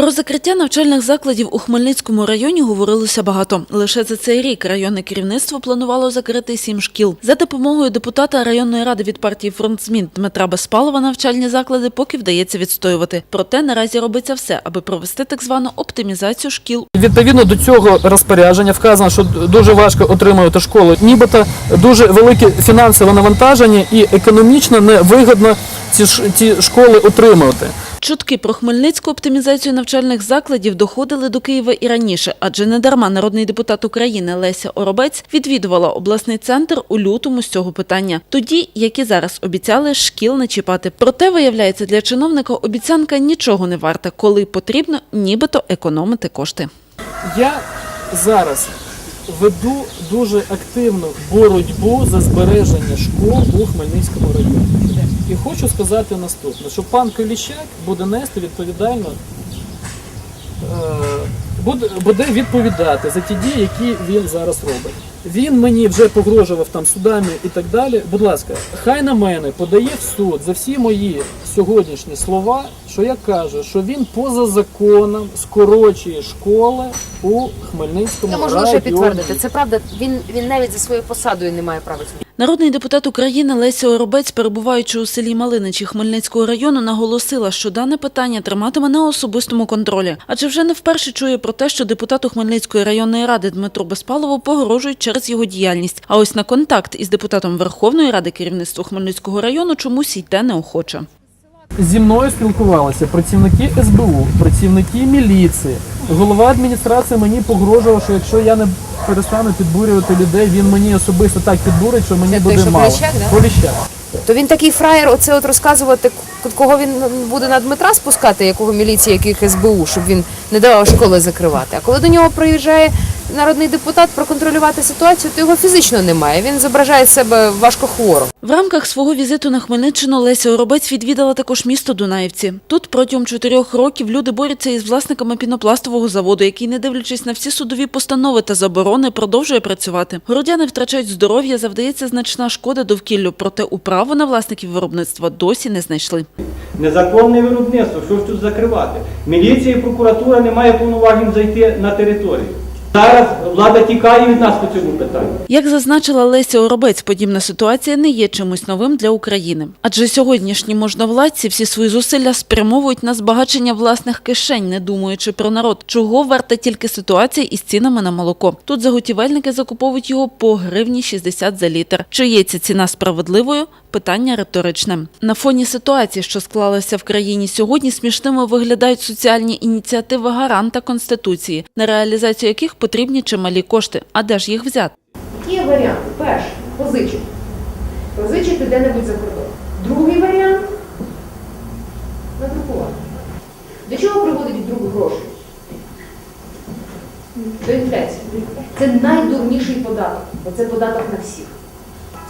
Про закриття навчальних закладів у Хмельницькому районі говорилося багато. Лише за цей рік районне керівництво планувало закрити сім шкіл. За допомогою депутата районної ради від партії «Фронт змін» Дмитра Безпалова навчальні заклади поки вдається відстоювати. Проте наразі робиться все, аби провести так звану оптимізацію шкіл Відповідно до цього розпорядження вказано, що дуже важко отримувати школу, нібито дуже велике фінансове навантаження і економічно ш- ці школи отримувати. Чутки про хмельницьку оптимізацію навчальних закладів доходили до Києва і раніше, адже недарма народний депутат України Леся Оробець відвідувала обласний центр у лютому з цього питання. Тоді, як і зараз, обіцяли шкіл не чіпати. Проте, виявляється, для чиновника обіцянка нічого не варта, коли потрібно нібито економити кошти. Я зараз веду дуже активну боротьбу за збереження школ у Хмельницькому районі. І хочу сказати наступне, що пан Коліщак буде нести відповідально, е, буде, буде відповідати за ті дії, які він зараз робить. Він мені вже погрожував там судами і так далі. Будь ласка, хай на мене подає в суд за всі мої сьогоднішні слова, що я кажу, що він поза законом скорочує школи у Хмельницькому Я можу районі. лише підтвердити. Це правда. Він він навіть за своєю посадою не має права. Народний депутат України Леся Оробець, перебуваючи у селі Малиничі Хмельницького району, наголосила, що дане питання триматиме на особистому контролі, адже вже не вперше чує про те, що депутату Хмельницької районної ради Дмитру Безпалову погрожують через його діяльність. А ось на контакт із депутатом Верховної ради керівництва Хмельницького району чомусь йде неохоче. Зі мною спілкувалися працівники СБУ, працівники міліції. Голова адміністрації мені погрожував, що якщо я не перестану підбурювати людей, він мені особисто так підбурить, що мені Це той, буде що мало. Поліщак, да? Поліщак. То він такий фраєр, оце от розказувати, кого він буде на Дмитра спускати, якого міліції, яких СБУ, щоб він не давав школи закривати. А коли до нього приїжджає народний депутат проконтролювати ситуацію, то його фізично немає. Він зображає себе важко хворим. В рамках свого візиту на Хмельниччину Леся Оробець відвідала також місто Дунаївці. Тут протягом чотирьох років люди борються із власниками пінопластового заводу, який, не дивлячись на всі судові постанови та заборони, продовжує працювати. Городяни втрачають здоров'я, завдається значна шкода довкіллю, проте управу на власників виробництва досі не знайшли. Незаконне виробництво, що ж тут закривати? Міліція і прокуратура не має повноважень зайти на територію. Зараз влада тікає від нас по цьому питанню. Як зазначила Леся Оробець, подібна ситуація не є чимось новим для України. Адже сьогоднішні можновладці всі свої зусилля спрямовують на збагачення власних кишень, не думаючи про народ, чого варта тільки ситуація із цінами на молоко. Тут заготівельники закуповують його по гривні 60 за літр. Чи є ця ціна справедливою? Питання риторичне. На фоні ситуації, що склалася в країні сьогодні, смішними виглядають соціальні ініціативи гаранта Конституції, на реалізацію яких потрібні чималі кошти. А де ж їх взяти? Є варіанти. Перший позичити. Позичити де-небудь за кордон. Другий варіант надрукувати. До чого приводить друг гроші? До інфляції. Це найдурніший податок, бо це податок на всіх.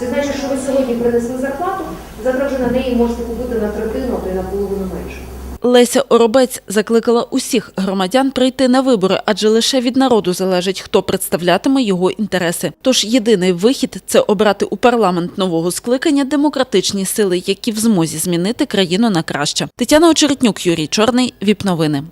Це значить, що ви сьогодні принесли зарплату, завтра вже на неї можете купити на третину, а то й на половину менше. Леся Оробець закликала усіх громадян прийти на вибори, адже лише від народу залежить, хто представлятиме його інтереси. Тож єдиний вихід це обрати у парламент нового скликання демократичні сили, які в змозі змінити країну на краще. Тетяна Очеретнюк, Юрій Чорний, ВІП новини.